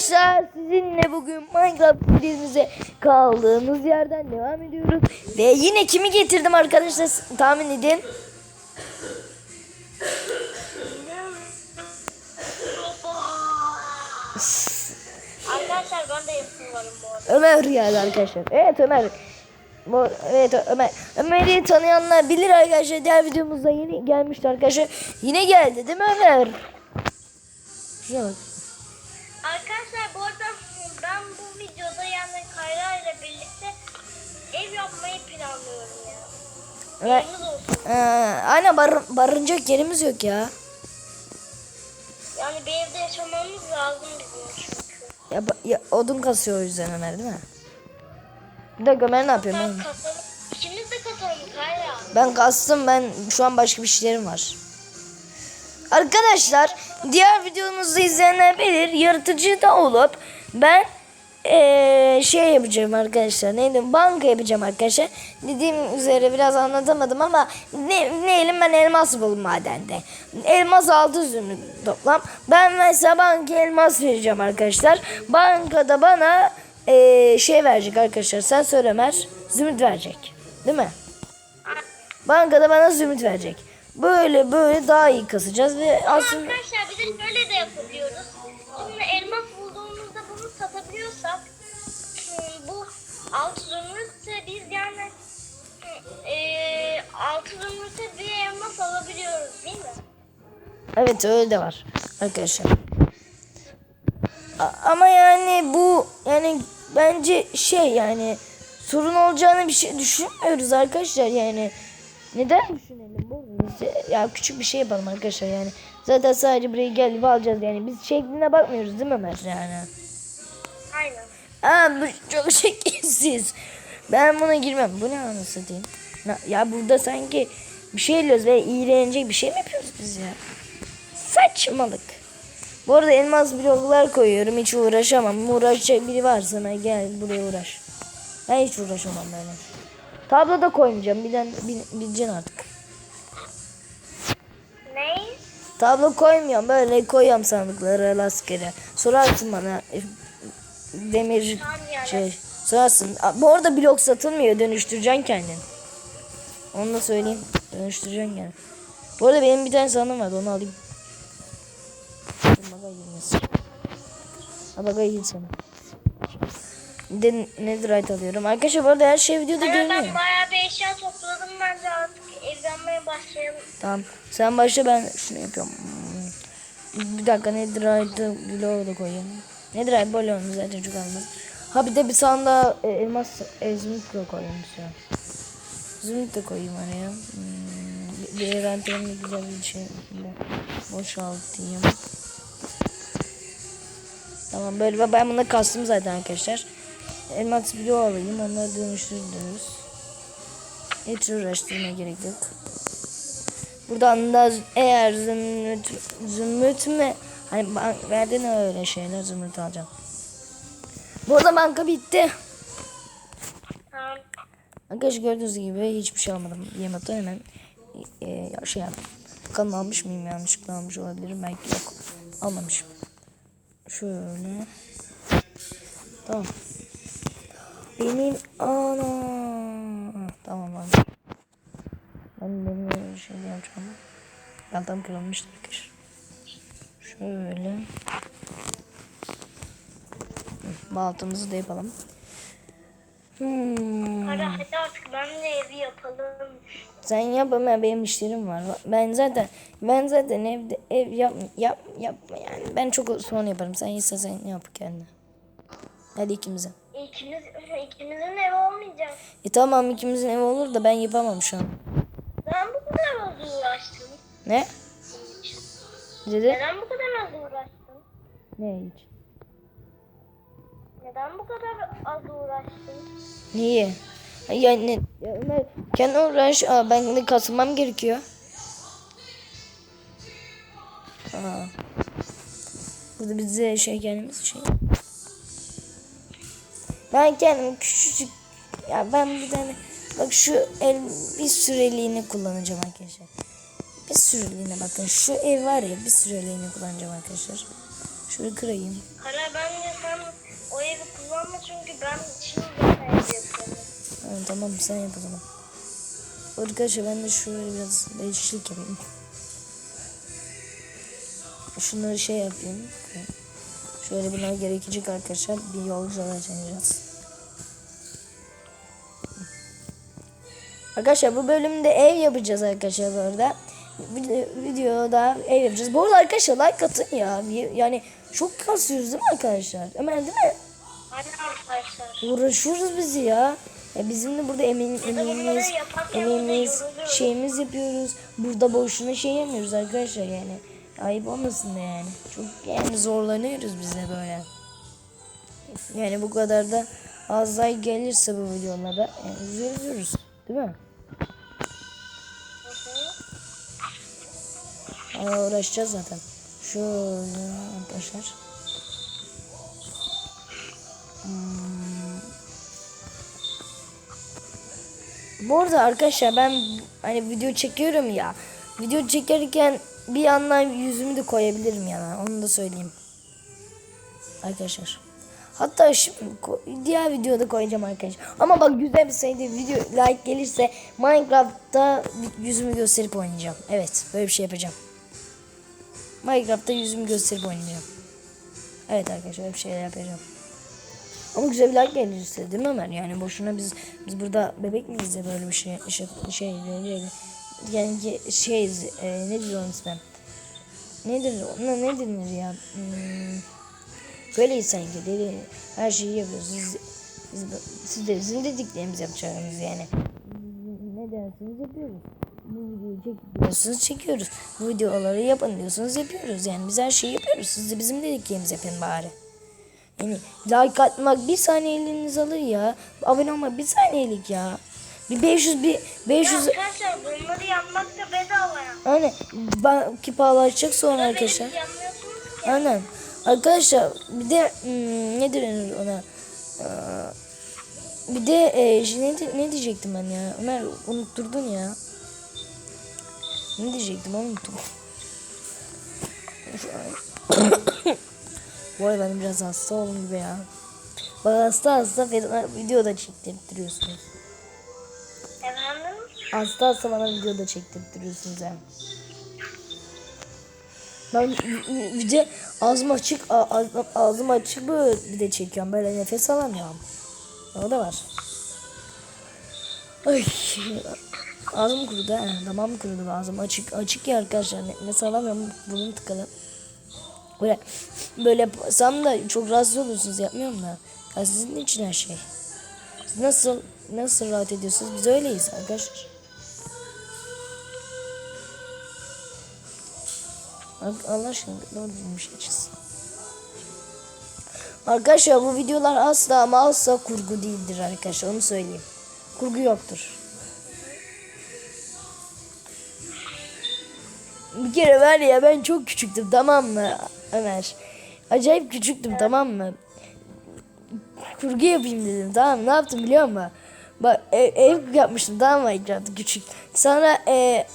Arkadaşlar sizinle bugün Minecraft serimize kaldığımız yerden devam ediyoruz. Ve yine kimi getirdim arkadaşlar tahmin edin. Arkadaşlar ben de yapıyorum bu arada. Ömer geldi arkadaşlar. Evet Ömer. Bu, evet Ömer. Ömer'i tanıyanlar bilir arkadaşlar. Diğer videomuzda yeni gelmişti arkadaşlar. Yine geldi değil mi Ömer? Şuna bak. Arkadaşlar bu arada ben bu videoda yani Kayra ile birlikte ev yapmayı planlıyorum ya. Evimiz olsun. Ee, aynen bar, barınacak yerimiz yok ya. Yani bir evde yaşamamız lazım bizim çünkü. Ya, ya odun kasıyor o yüzden Ömer değil mi? Bir dakika Ömer ne yapıyor? Ben, kasalım. İkimiz de kasalım Kayra. ben kastım ben şu an başka bir şeylerim var. Arkadaşlar diğer videomuzu izleyenler bilir yaratıcı da olup ben eee, şey yapacağım arkadaşlar neydi banka yapacağım arkadaşlar dediğim üzere biraz anlatamadım ama ne, neyle ben elmas buldum madende elmas altı zümrüt toplam ben mesela banka elmas vereceğim arkadaşlar bankada bana eee, şey verecek arkadaşlar sen söyle Ömer zümrüt verecek değil mi? Bankada bana zümrüt verecek. Böyle böyle daha iyi kasacağız ve aslında Arkadaşlar bir de şöyle de yapabiliyoruz. Şimdi elmas bulduğumuzda bunu satabiliyorsak hmm, bu altı zümrütse biz yani eee altı zümrüte bir elmas alabiliyoruz değil mi? evet öyle de var arkadaşlar. A- ama yani bu yani bence şey yani sorun olacağını bir şey düşünmüyoruz arkadaşlar yani. Neden düşünelim bu? Ya küçük bir şey yapalım arkadaşlar yani. Zaten sadece burayı gelip alacağız yani. Biz şekline bakmıyoruz değil mi Ömer yani? Aynen. Aa bu çok şekilsiz. Ben buna girmem. Bu ne anasını satayım? Ya burada sanki bir şey yiyoruz ve iğrenecek bir şey mi yapıyoruz biz ya? Saçmalık. Bu arada elmas bloklar koyuyorum. Hiç uğraşamam. Uğraşacak biri varsa ben gel buraya uğraş. Ben hiç uğraşamam böyle. Tablo da koymayacağım. Bilen, bil, bileceksin artık. Tablo koymuyorum. Böyle koyuyorum sandıklara rastgele. Sorarsın bana. e, Demir şey. Sorarsın. Bu arada blok satılmıyor. Dönüştüreceksin kendin. Onu da söyleyeyim. Dönüştüreceksin yani. Bu arada benim bir tane sandım vardı. Onu alayım. Baga girmesin. Ha baga gir sana. Bir de netherite alıyorum. Arkadaşlar bu arada her şey videoda görünüyor. ben bayağı bir eşya topladım bence artık evlenmeye başlayalım. Tamam. Sen başla ben şunu yapıyorum. Bir dakika netherite bloğu da koyayım. Netherite bloğunu zaten çok almaz. Ha bir de bir sanda e, elmas e, zümrüt de koyayım an. Zümrüt de koyayım araya. Hmm. Bir, envanterimi güzel bir şey boşaltayım. Tamam böyle ben bunu kastım zaten arkadaşlar. Elmas bloğu alayım onları dönüştürürüz. Hiç uğraştırmaya gerek yok. Buradan da eğer zümrüt, zümrüt mü? Hani bank verdin öyle şeyler zümrüt alacağım. Bu arada banka bitti. Arkadaşlar gördüğünüz gibi hiçbir şey almadım. Yemekten hemen e, şey yaptım. Bakalım almış mıyım yanlışlıkla almış olabilirim. Belki yok. Almamışım. Şöyle. Tamam. Benim ana. Tamam abi. Ben de bir şey yapacağım. Yantam kırılmıştı arkadaşlar. Şöyle. Hı, Baltımızı da yapalım. Hmm. Hadi hadi artık ben de evi yapalım. Sen yap ama benim işlerim var. Ben zaten ben zaten evde ev yap yap yapma yani. Ben çok sonra yaparım. Sen ise sen yap kendine. Hadi ikimize. İkimiz, ikimizin evi olmayacak. E tamam ikimizin evi olur da ben yapamam şu an. Neden bu kadar az uğraştın? Ne? Dedi? Neden bu kadar az uğraştın? Ne hiç? Neden bu kadar az uğraştın? Niye? Ya ne? Ya Ömer kendi uğraş. Aa, ben de kasılmam gerekiyor. Aa. Burada bize şey kendimiz şey. Ben kendim küçücük ya ben bir tane bak şu el bir süreliğine kullanacağım arkadaşlar. Bir süreliğine bakın şu ev var ya bir süreliğine kullanacağım arkadaşlar. Şöyle kırayım. Kara bence sen o evi kullanma çünkü ben şimdi ben ev yapıyorum. Tamam sen yap o zaman. Arkadaşlar ben de şöyle biraz değişiklik yapayım. Şunları şey yapayım. Şöyle bunlar gerekecek arkadaşlar. Bir yolculuğa açacağız. Arkadaşlar bu bölümde ev yapacağız arkadaşlar. Video- Videoda yapacağız. Bu arada arkadaşlar like atın ya. Yani çok kasıyoruz değil mi arkadaşlar? Hemen değil mi? Hadi arkadaşlar. Uğraşıyoruz biz ya. ya bizim de burada emin, emeğimiz, emeğimiz, şeyimiz yapıyoruz. Burada boşuna şey yapmıyoruz arkadaşlar yani. Ayıp olmasın da yani. Çok yani zorlanıyoruz biz de böyle. Yani bu kadar da az like gelirse bu videolara yani üzülürüz. Değil mi? Aa, uğraşacağız zaten. Şöyle arkadaşlar. Bu arada arkadaşlar ben hani video çekiyorum ya. Video çekerken bir yandan yüzümü de koyabilirim yana. Onu da söyleyeyim. Arkadaşlar. Hatta şimdi diğer videoda koyacağım arkadaşlar. Ama bak güzel bir sayıda video like gelirse Minecraft'ta yüzümü gösterip oynayacağım. Evet böyle bir şey yapacağım. Minecraft'ta yüzümü gösterip oynayacağım. Evet arkadaşlar bir şeyler yapacağım. Ama güzel bir like gelirse değil mi Ömer? Yani boşuna biz biz burada bebek miyiz de böyle bir şey şey şey şey yani şeyiz e, ne diyor onun ismi? Nedir ona ne denir ya? Hmm, böyleyiz sanki deli her şeyi yapıyoruz. Siz, siz, siz de bizim dediklerimizi yapacaksınız yani. Ne dersiniz yapıyoruz. Bu videoyu çek diyorsunuz çekiyoruz. Bu videoları yapın diyorsunuz yapıyoruz. Yani biz her şeyi yapıyoruz. Siz de bizim dediklerimizi yapın bari. Yani like atmak bir saniyeliğiniz alır ya. Abone olmak bir saniyelik ya. Bir 500 bir 500 Arkadaşlar bunları yapmak da bedava ya. Aynen. Belki pahalaşacak sonra arkadaşlar. Aynen. Arkadaşlar bir de hmm, ne denir ona? Ee, bir de e, şey, ne, ne diyecektim ben ya? Ömer unutturdun ya. Ne diyecektim unuttum. Bu arada ben biraz hasta oldum gibi ya. Bak hasta hasta falan videoda çektirtiyorsunuz. Efendim? Hasta hasta bana videoda çektirtiyorsunuz yani. Ben de ağzım açık, ağzım açık böyle bir de çekiyorum. Böyle nefes alamıyorum. O da var. Ay. Ağzım kurudu ha. Damağım kurudu. Ağzım açık. Açık ya arkadaşlar. Nefes alamıyorum. Burnum tıkalı. Böyle böyle yapsam da çok rahatsız olursunuz. Yapmıyorum da. Ya sizin için her şey. Siz nasıl nasıl rahat ediyorsunuz? Biz öyleyiz arkadaşlar. Allah aşkına doğru bir şey çıksın. Arkadaşlar bu videolar asla ama asla kurgu değildir arkadaşlar onu söyleyeyim. Kurgu yoktur. Bir kere var ya ben çok küçüktüm tamam mı Ömer? Acayip küçüktüm tamam mı? Kurgu yapayım dedim tamam mı? Ne yaptım biliyor musun? Bak ev, ev yapmıştım tamam mı Minecraft'ta küçük. Sonra e,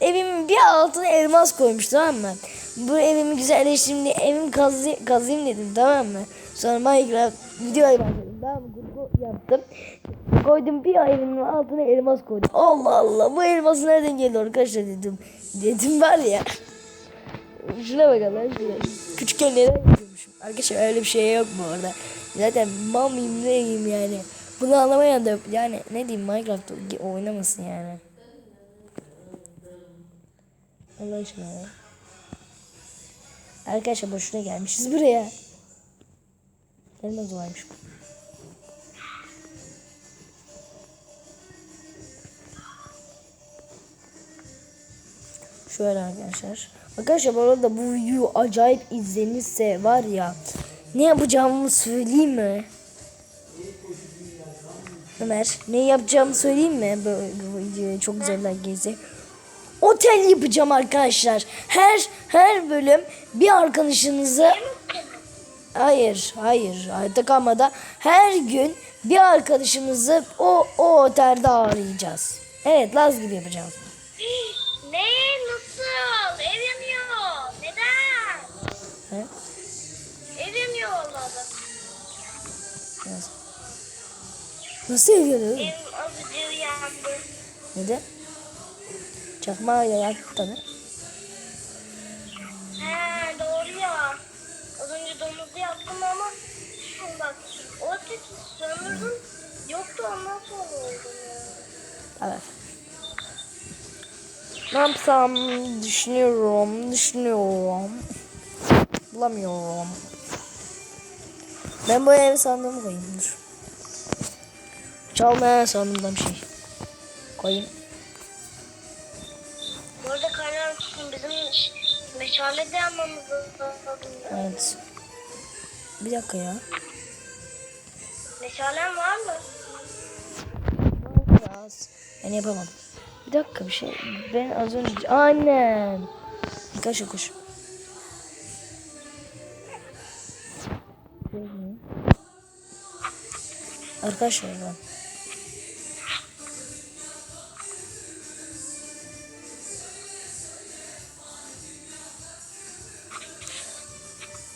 evimin bir altına elmas koymuş tamam mı? Bu evimi güzelleştireyim diye evimi kazı, kazıyım dedim tamam mı? Sonra Minecraft videoya başladım tamam mı? Yaptım. Koydum bir evimin altına elmas koydum. Allah Allah bu elmas nereden geldi arkadaşlar dedim. Dedim var ya. Şuna bak Allah aşkına. Küçükken neler yapıyormuşum. Arkadaşlar öyle bir şey yok bu arada. Zaten mal mıyım neyim yani. Bunu anlamayan da yani ne diyeyim Minecraft oynamasın yani. Allah aşkına ya. Arkadaşlar boşuna gelmişiz buraya. Gelmez olaymış bu. Şöyle arkadaşlar. Arkadaşlar bu arada bu video acayip izlenirse var ya ne yapacağımı söyleyeyim mi? Ömer ne yapacağımı söyleyeyim mi? Bu, bu çok güzel gelirse. Otel yapacağım arkadaşlar. Her her bölüm bir arkadaşınızı Hayır, hayır. Hayatta kalmada her gün bir arkadaşımızı o o otelde ağırlayacağız. Evet, Laz gibi yapacağız. Nasıl ev yanıyor? Evim azıcık yandı. Neden? Çakmağıyla yaktı tabii. He doğru ya. Az önce domuzu yaktım ama şimdi bak o ateşi söndürdüm. Yoktu ondan sonra oldu. Evet. Ne yapsam düşünüyorum, düşünüyorum. Bulamıyorum. Ben bu eve sandığımı koyayım dur. Çalmaya bir şey. Koyayım. Bu arada kaynar bizim meşale de lazım. ya. Evet. Bir dakika ya. Meşalen var mı? Biraz. Ben yapamam. Bir dakika bir şey. Ben az önce... Annem. Koş koş. Arkadaşlar ben.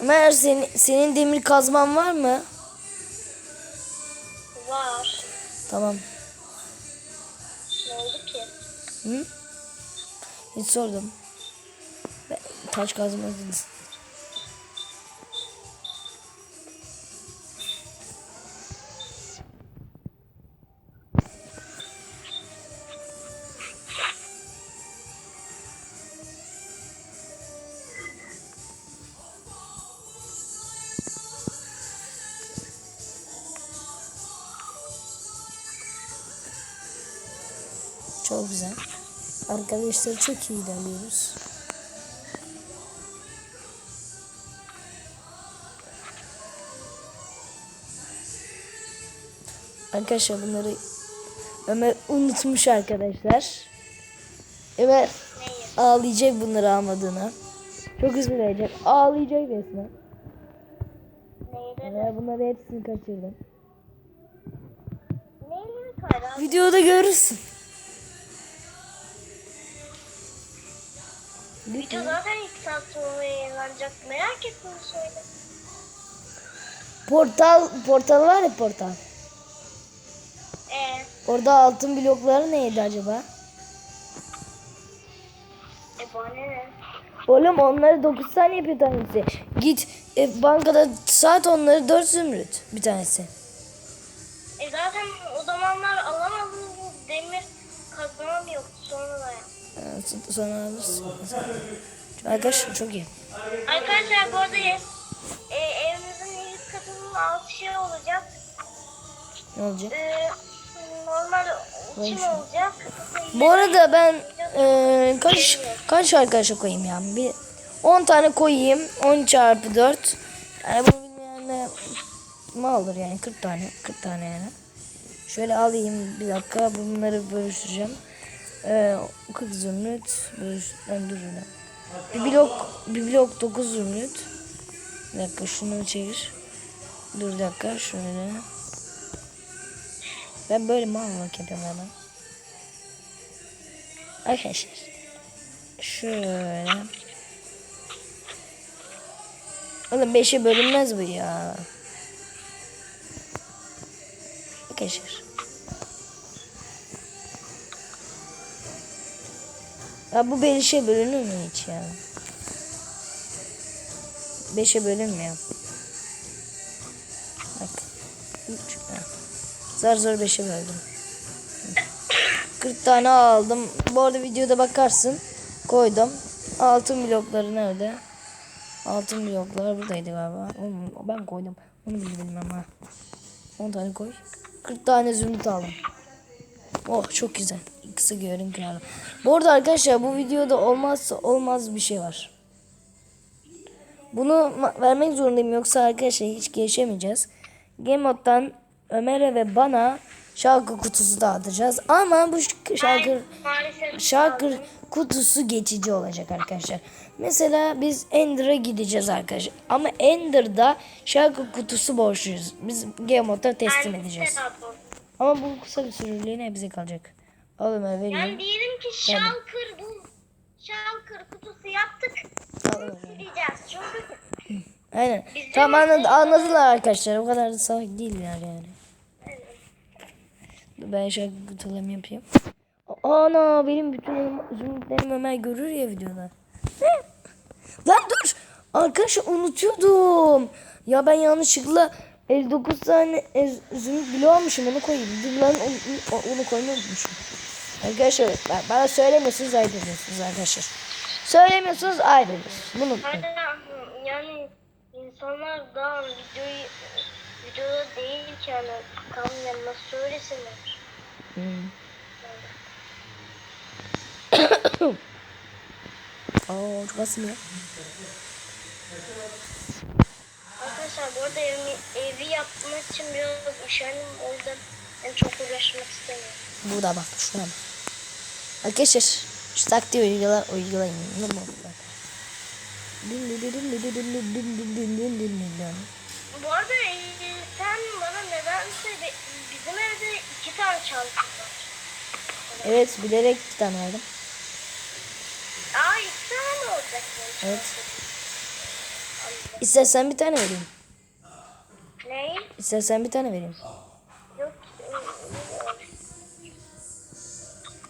Ömer senin, senin demir kazman var mı? Var. Tamam. Ne oldu ki? Hı? Hiç sordum. Ben taş kazmadınız. Çok güzel. Arkadaşlar çok iyi ilerliyoruz. Arkadaşlar bunları Ömer unutmuş arkadaşlar. Ömer ağlayacak bunları almadığına. Çok üzülecek. Ağlayacak resmen. Ömer bunları hepsini kaçırdım. Videoda görürsün. Video zaten ilk saat sonra yayınlanacak. Merak ettim söyle. Portal, portal var ya portal. Ee, Orada altın blokları neydi acaba? e bana ne? Oğlum onları 9 tane yapıyor tanesi. Git e, bankada saat onları 4 zümrüt bir tanesi. Sonra alırsın. Arkadaşlar çok iyi. Arkadaşlar bu arada e, evimizin ilk katının altı şey olacak. Ne olacak? E, normal çim olacak. Bu arada ben e, kaç kaç arkadaşa koyayım yani? Bir 10 tane koyayım. 10 çarpı 4. Yani bunu bilmeyenler ne olur yani 40 tane 40 tane yani. Şöyle alayım bir dakika bunları bölüştüreceğim. Ee, 40 zümrüt ben. Bir blok bir blok 9 zümrüt. Bir dakika şunu çevir. Dur dakika şöyle. Ben böyle mal bak yapıyorum hemen. Arkadaşlar. Şöyle. Oğlum 5'e bölünmez bu ya. Arkadaşlar. Ya bu 5'e bölünür mü hiç ya? 5'e bölünmüyor. Bak. Zar zor 5'e böldüm. 40 tane aldım. Bu arada videoda bakarsın. Koydum. Altın blokları nerede? Altın bloklar buradaydı galiba. Ben koydum. Onu bile bilmem ha. 10 tane koy. 40 tane zümrüt aldım. Oh çok güzel. Kısa görün. Bu arada arkadaşlar bu videoda olmazsa olmaz bir şey var. Bunu vermek zorundayım yoksa arkadaşlar hiç gelişemeyeceğiz. Game Mode'dan Ömer'e ve bana şarkı kutusu dağıtacağız. Ama bu şarkı şarkı kutusu geçici olacak arkadaşlar. Mesela biz Ender'a gideceğiz arkadaşlar. Ama Ender'da şarkı kutusu borçluyuz. Biz Game Mode'da teslim edeceğiz. Ama bu kısa bir süreliğine bize kalacak. Ömer vereyim. Yani diyelim ki şalkır bu şalkır kutusu yaptık. Al Ömer. Diyeceğiz çünkü Aynen. Bizde Tamam anladı, anladılar arkadaşlar. O kadar da salak değiller yani. Dur Ben şarkı kutularımı yapayım. Ana benim bütün zümrütlerimi Ömer görür ya videoda. Lan dur. Arkadaşlar unutuyordum. Ya ben yanlışlıkla 59 tane zümrüt bloğu almışım onu koyayım. Dur lan onu, onu koymayı unutmuşum. Arkadaşlar ben- bana söylemiyorsunuz ayıp ediyorsunuz arkadaşlar. Söylemiyorsunuz ayıp ediyorsunuz. Bunu unutmayın. Yani insanlar daha videoyu videoda değilken kamera nasıl söylesinler? Hmm. Aa çok asım ya. Arkadaşlar bu arada evi, evi yapmak için biraz üşendim o yüzden ben çok uğraşmak istemiyorum. Burada bak şuna bak. Arkadaşlar şu taktiği uygula, uygulayın. Ne bu? Bu arada e, sen bana nedense be- bizim evde iki tane var. Evet bilerek iki tane verdim. Aa iki tane mi olacak Evet. İstersen bir tane vereyim. Ne? İstersen bir tane vereyim.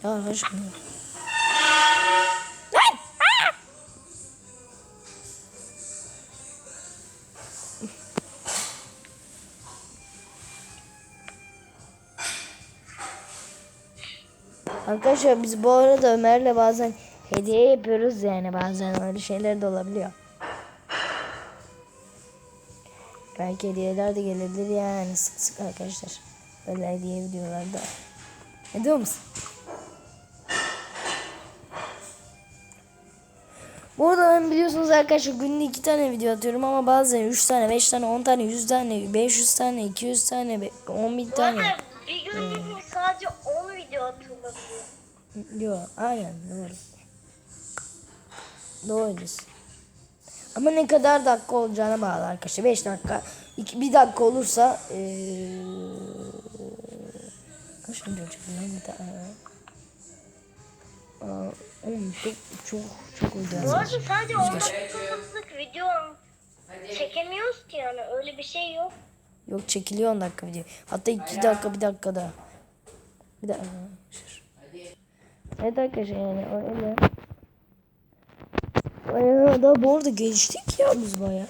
Ya ya. Arkadaşlar biz bu arada Ömer'le bazen hediye yapıyoruz yani bazen öyle şeyler de olabiliyor. Belki hediyeler de gelebilir yani sık sık arkadaşlar. Böyle hediye videolarda. Ne diyor musun? Biliyorsunuz arkadaşlar günde iki tane video atıyorum ama bazen üç tane, beş tane, on tane, yüz tane, beş yüz tane, iki yüz tane, be- on bin Bu tane. bir gün sadece 10 video atılabiliyor. Yok aynen doğru. Doğru. Ama ne kadar dakika olacağına bağlı arkadaşlar. 5 dakika, 2, 1 dakika olursa eee kaç video olacak oğlum çok çok çok Bu uyacağız. arada sadece 10 dakikalık video çekemiyoruz ki yani öyle bir şey yok. Yok çekiliyor 10 dakika video. Hatta 2 dakika 1 dakika da. Bir dakika. Evet arkadaşlar yani öyle. Bayağı da bu arada geçtik ya biz baya.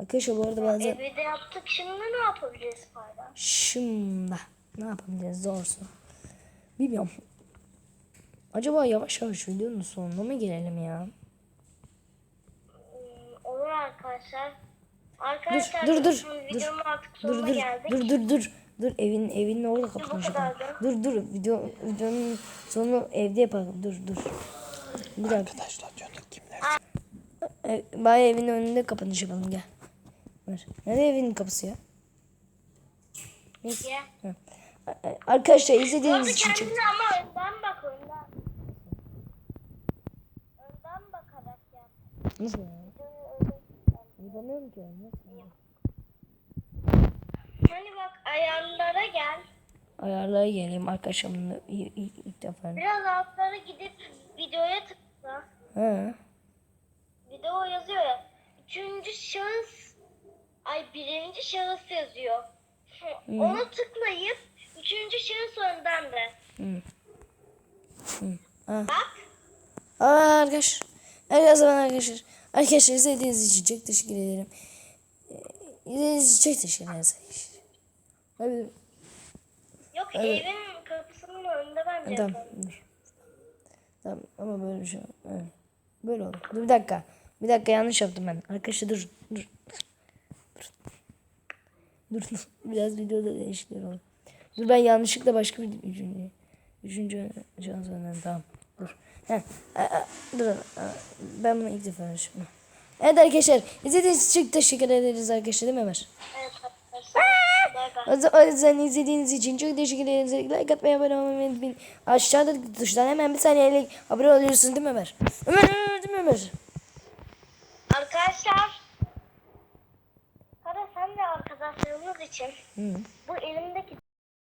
Arkadaşlar bu arada bazen Evde yaptık şimdi ne yapabiliriz fayda? şimdi ne yapabiliriz doğrusu. Bilmiyorum. Acaba yavaş yavaş videonun sonuna mı gelelim ya? Olur arkadaşlar. Arkadaşlar dur, dur, dur. artık Dur sonuna dur geldik. dur dur dur. Dur evin evinin orada kapatmış. kadardı. Dur dur video videonun sonu evde yapalım. Dur dur. Bir dakika. Arkadaşlar diyorduk kimler? E, Bay evin önünde kapanış yapalım gel. Ver. Nerede evin kapısı ya? Neyse. A- Arkadaşlar izlediğiniz için çok kendine ama önden bak önden. Önden bakarak yap. Nasıl ya? Yapamıyorum ki. Nasıl? Hani bak ayarlara gel. Ayarlara geleyim arkadaşlar bunu ilk, ilk, ilk defa. Biraz altlara gidip videoya tıkla. Ha. Video yazıyor ya. Üçüncü şahıs ay birinci şahıs yazıyor. Onu tıklayıp üçüncü şahıs önden de. Hı. Hı. Ha. Bak. Aa arkadaşlar. Arkadaşlar arkadaşlar. Arkadaşlar izlediğiniz için çok teşekkür ederim. Ee, İzlediğiniz için çok teşekkür ederim. Hadi. Yok evin kapısının önünde bence Tamam. yapalım. Tamam ama böyle bir şey. Evet. Böyle olur. Dur bir dakika. Bir dakika yanlış yaptım ben. Arkadaşlar dur. Dur. Dur. Dur. dur. Biraz videoda değişiklikler oldu. Dur ben yanlışlıkla başka bir üçüncü. Üçüncü şans önemli. Tamam. Dur. Heh. Aa, aa, Dur. Aa, Ben bunu ilk defa yapıyorum. Evet arkadaşlar. İzlediğiniz için çok teşekkür ederiz arkadaşlar değil mi Ömer? Evet arkadaşlar. O yüzden izlediğiniz için çok teşekkür ederiz. Like atmayı, abone olmayı unutmayın. Aşağıdaki tuştan hemen bir saniyelik abone oluyorsun değil mi Ömer? Ömer, Ömer değil mi Ömer? Arkadaşlar. Kara sen de arkadaşlarımız için Hı. bu elimdeki